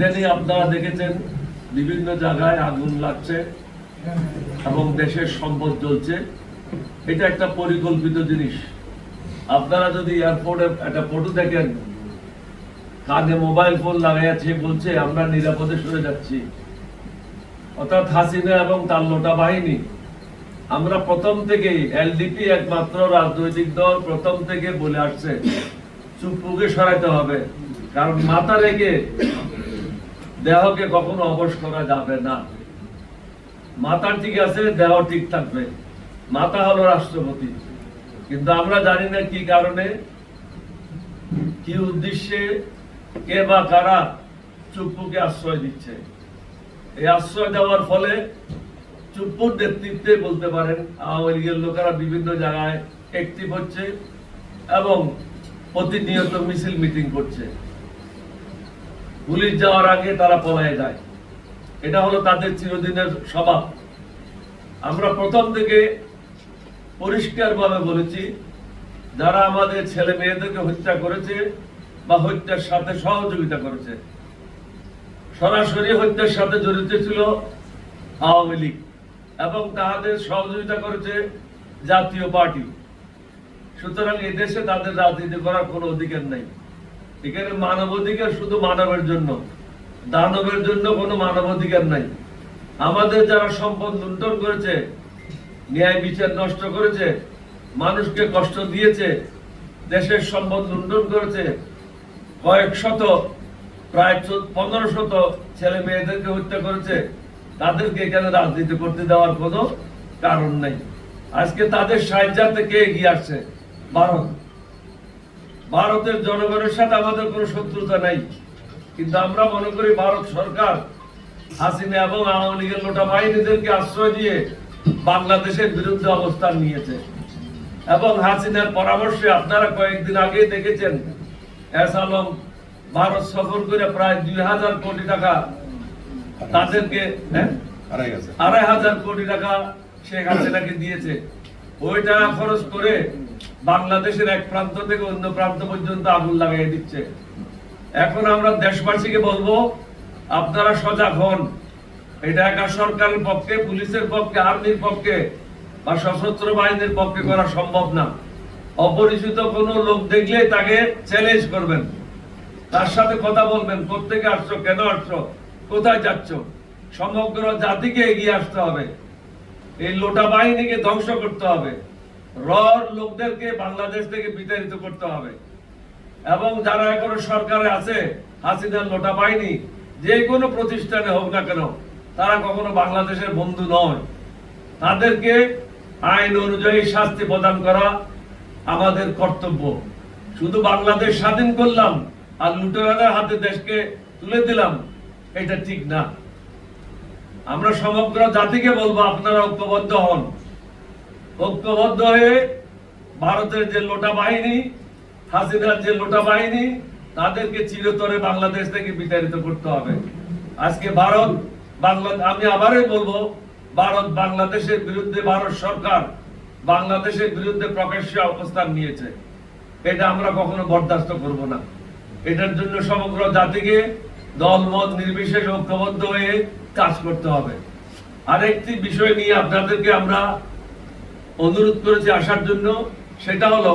ইদানিং আপনারা দেখেছেন বিভিন্ন জায়গায় আগুন লাগছে এবং দেশের সম্পদ জ্বলছে। এটা একটা পরিকল্পিত জিনিস। আপনারা যদি এয়ারপোর্টে একটা ফটো দেখেন, কানে মোবাইল ফোন লাগাইয়াছে, বলছে, আমরা নিরাপদে সরে যাচ্ছি। অর্থাৎ হাসিনা এবং তার লোটা বাহিনী। আমরা প্রথম থেকেই এলডিপি একমাত্র রাজনৈতিক দল, প্রথম থেকে বলে আসছে চুপুকে সরাইতে হবে। কারণ মাথা রেখে দেহকে কখনো অবশ করা যাবে না। মাথা ঠিক আছে, দেহ ঠিক থাকবে। মাথা হলো রাষ্ট্রপতি। কিন্তু আমরা জানি না কি কারণে, কি উদ্দেশ্যে, কে বা কারা চুপ্পুকে আশ্রয় দিচ্ছে। এই আশ্রয় দেওয়ার ফলে চুপ্পুর নেতৃত্বে বলতে পারেন, আওয়ামী লীগের লোকেরা বিভিন্ন জায়গায় অ্যাক্টিভ হচ্ছে এবং প্রতিনিয়ত মিছিল মিটিং করছে। পুলিশ যাওয়ার আগে তারা পলায় যায়। এটা হলো তাদের চিরদিনের স্বভাব। আমরা প্রথম থেকে পরিষ্কারভাবে বলেছি, যারা আমাদের ছেলে মেয়েদেরকে হত্যা করেছে বা হত্যার সাথে সহযোগিতা করেছে, সরাসরি হত্যার সাথে জড়িত ছিল আওয়ামী লীগ এবং তাদের সহযোগিতা করেছে জাতীয় পার্টি। সুতরাং এদেশে তাদের রাজনীতি করার কোনো অধিকার নাই। এখানে মানব অধিকার শুধু মানবের জন্য, দানবের জন্য কোনো মানব অধিকার নাই। আমাদের যারা সম্পদ লুণ্ঠন করেছে, ন্যায় বিচার নষ্ট করেছে, মানুষকে কষ্ট দিয়েছে, দেশের সম্পদ লুণ্ঠন করেছে, কয়েক শত, প্রায় পনেরো শত ছেলে মেয়েদেরকে হত্যা করেছে, তাদেরকে এখানে রাজনীতি করতে দেওয়ার কোনো কারণ নেই। আজকে তাদের সাহায্যার্থে কে এগিয়ে আসছে? ভারত। ভারতের জনগণের সাথে আমাদের কোনো শত্রুতা নাই। কিন্তু আমরা মনে করি ভারত সরকার হাসিনা এবং আওয়ামী লীগের লোটা বাহিনীদেরকে আশ্রয় দিয়ে বাংলাদেশের বিরুদ্ধে অবস্থান নিয়েছে। এবং হাসিনার পরামর্শে আপনারা কয়েকদিন আগে দেখেছেন এস আলম ভারত সফর করে প্রায় দুই হাজার কোটি টাকা তাদেরকে হ্যাঁ? আড়াই হাজার কোটি টাকা শেখ হাসিনাকে দিয়েছে। ওই খরচ করে বাংলাদেশের এক প্রান্ত থেকে অন্য প্রান্ত পর্যন্ত আগুন লাগাই দিচ্ছে। এখন আমরা দেশবাসীকে বলব, আপনারা সজাগ হন। এটা একা সরকারের পক্ষে, পুলিশের পক্ষে, আর্মির পক্ষে বা সশস্ত্র বাহিনীর পক্ষে করা সম্ভব না। অপরিচিত কোনো লোক দেখলে তাকে চ্যালেঞ্জ করবেন। তার সাথে কথা বলবেন কোথেকে আসছো, কেন আসছো, কোথায় যাচ্ছ? সমগ্র জাতিকে এগিয়ে আসতে হবে। এই লোটা বাহিনীকে ধ্বংস করতে হবে। রর লোকদেরকে বাংলাদেশ থেকে বিতাড়িত করতে হবে। এবং যারা এখনও সরকারে আছে, হাসিনার লোটা বাহিনী, যে কোনো প্রতিষ্ঠানে হোক না কেন, তারা কখনো বাংলাদেশের বন্ধু নয়। তাদেরকে আইন অনুযায়ী শাস্তি প্রদান করা আমাদের কর্তব্য। শুধু বাংলাদেশ স্বাধীন করলাম আর লুটেরাদের হাতে দেশকে তুলে দিলাম, এটা ঠিক না। আমরা সমগ্র জাতিকে বলব, আপনারা ঐক্যবদ্ধ হন। ঐক্যবদ্ধ হয়ে ভারতের যে লোটা বাহিনী, হাসিনার যে লোটা বাহিনী, তাদেরকে চিরতরে বাংলাদেশ থেকে বিতাড়িত করতে হবে। আজকে ভারত, বাংলা আমি আবারই বলব, ভারত বাংলাদেশের বিরুদ্ধে ভারত সরকার বাংলাদেশের বিরুদ্ধে প্রকাশ্যে অবস্থান নিয়েছে। এটা আমরা কখনো বরদাস্ত করব না। এটার জন্য সমগ্র জাতিকে দল মত নির্বিশেষে ঐক্যবদ্ধ হয়ে কাজ করতে হবে। আরেকটি বিষয় নিয়ে আপনাদেরকে আমরা অনুরোধ করেছি আসার জন্য সেটা হলো